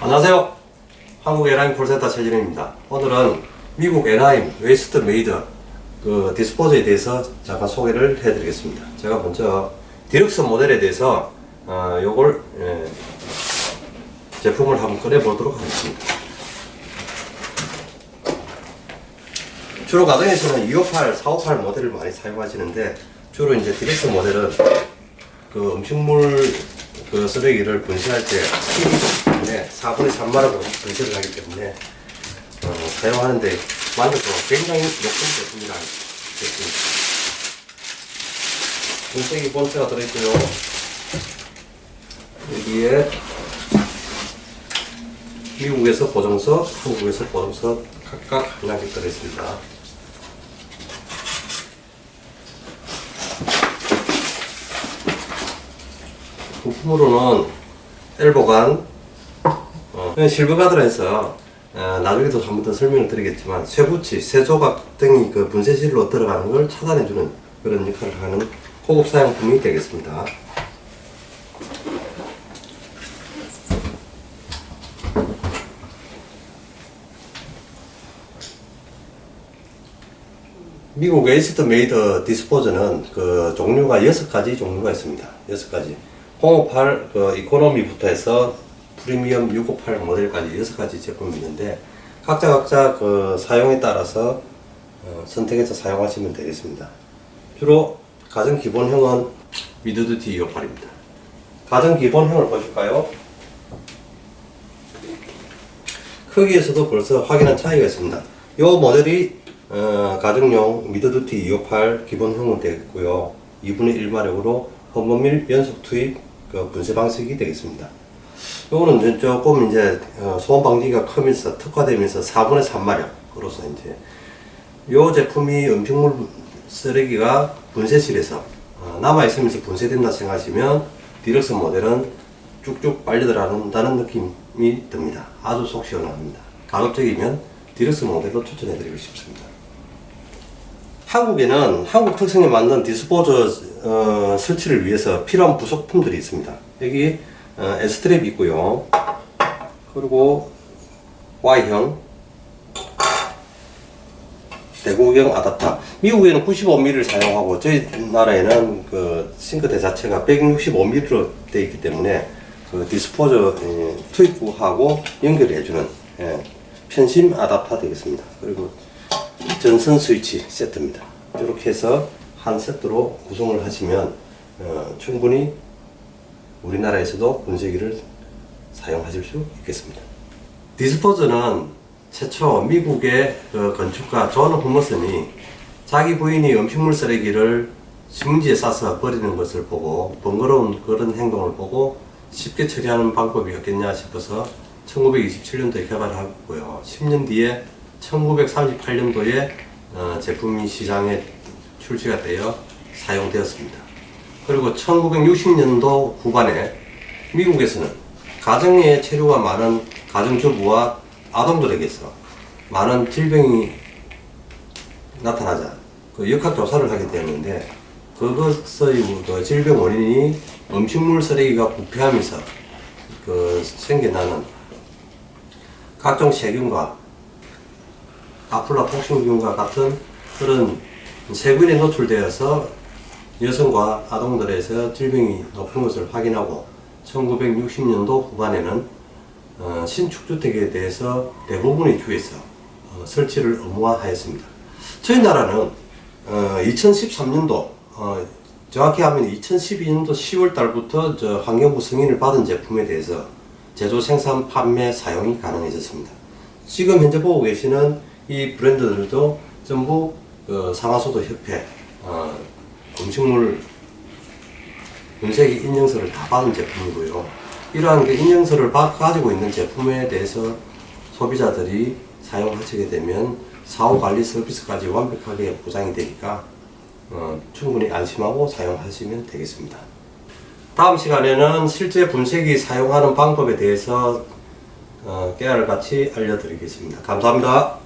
안녕하세요. 한국 에라임 콜센터 최진입니다. 오늘은 미국 에라임 웨스트 메이드 그 디스포저에 대해서 잠깐 소개를 해드리겠습니다. 제가 먼저 디럭스 모델에 대해서 어, 요걸 예, 제품을 한번 꺼내 보도록 하겠습니다. 주로 가정에서는 258, 458 모델을 많이 사용하시는데 주로 이제 디럭스 모델은 그 음식물 그 쓰레기를 분쇄할 때 때문에 4분의 3마라고 분쇄를 하기 때문에 어, 사용하는데 만족도가 굉장히 높은 제품이라는 제품입니다. 분쇄기 본체가 들어있고요. 여기에 미국에서 보정서, 한국에서 보정서 각각 하나씩 들어있습니다. 부품으로는 엘보간, 어, 실버 가드라해서 어, 나중에도 한번 더 설명을 드리겠지만 쇠붙이, 쇠조각 등이 그 분쇄실로 들어가는 걸 차단해주는 그런 역할을 하는 고급 사용품이 되겠습니다. 미국 웨이스트 메이드 디스포저는 그 종류가 여섯 가지 종류가 있습니다. 여섯 가지. 058, 그 이코노미부터 해서 프리미엄 658 모델까지 여섯 가지 제품이 있는데 각자 각자 그 사용에 따라서 어, 선택해서 사용하시면 되겠습니다. 주로 가정 기본형은 미드두티 258입니다. 가정 기본형을 보실까요? 크기에서도 벌써 확연한 차이가 있습니다. 이 모델이 어, 가정용 미드두티 258 기본형으로 되어 있고요. 2분의 1 마력으로 혼범밀 연속 투입 그 분쇄 방식이 되겠습니다. 요거는 조금 이제 어, 소음 방지가 크면서 특화되면서 4분의 3 마력으로서 이제 요 제품이 음식물 쓰레기가 분쇄실에서 어, 남아 있으면서 분쇄된다 생각하시면 디럭스 모델은 쭉쭉 빨려 들어간다는 느낌이 듭니다. 아주 속 시원합니다. 가급적이면 디럭스 모델로 추천해드리고 싶습니다. 한국에는 한국 특성에 맞는 디스포저 어, 설치를 위해서 필요한 부속품들이 있습니다. 여기 어, S트랩이 있고요. 그리고 Y형 대구경 아답터. 미국에는 95mm를 사용하고 저희 나라에는 그 싱크대 자체가 165mm로 되어 있기 때문에 그 디스포저 예, 투입구하고 연결해주는 예, 편심 아답터 되겠습니다. 그리고 전선 스위치 세트입니다. 이렇게 해서 한 세트로 구성을 하시면 어, 충분히 우리나라에서도 분쇄기를 사용하실 수 있겠습니다. 디스포저는 최초 미국의 그 건축가 존 허머슨이 자기 부인이 음식물 쓰레기를 식문지에 싸서 버리는 것을 보고 번거로운 그런 행동을 보고 쉽게 처리하는 방법이 없겠냐 싶어서 1927년도에 개발하고요. 10년 뒤에 1938년도에 어, 제품이 시장에 출시가 되어 사용되었습니다. 그리고 1960년도 후반에 미국에서는 가정에 체류가 많은 가정주부와 아동들에게서 많은 질병이 나타나자. 그 역학 조사를 하게 되었는데 그것의 그 질병 원인이 음식물 쓰레기가 부패하면서 그 생겨나는 각종 세균과 아플라톡신균과 같은 그런 세균에 노출되어서 여성과 아동들에서 질병이 높은 것을 확인하고 1960년도 후반에는 어, 신축주택에 대해서 대부분의 주에서 어, 설치를 의무화하였습니다. 저희 나라는 어, 2013년도 어, 정확히 하면 2012년도 10월 달부터 저 환경부 승인을 받은 제품에 대해서 제조 생산 판매 사용이 가능해졌습니다. 지금 현재 보고 계시는 이 브랜드들도 전부 그 상하수도 협회 어, 음식물 분쇄기 인증서를 다 받은 제품이고요. 이러한 그 인증서를 바- 가지고 있는 제품에 대해서 소비자들이 사용하시게 되면 사후 관리 서비스까지 완벽하게 보장이 되니까 어, 충분히 안심하고 사용하시면 되겠습니다. 다음 시간에는 실제 분쇄기 사용하는 방법에 대해서 어, 깨알같이 알려드리겠습니다. 감사합니다.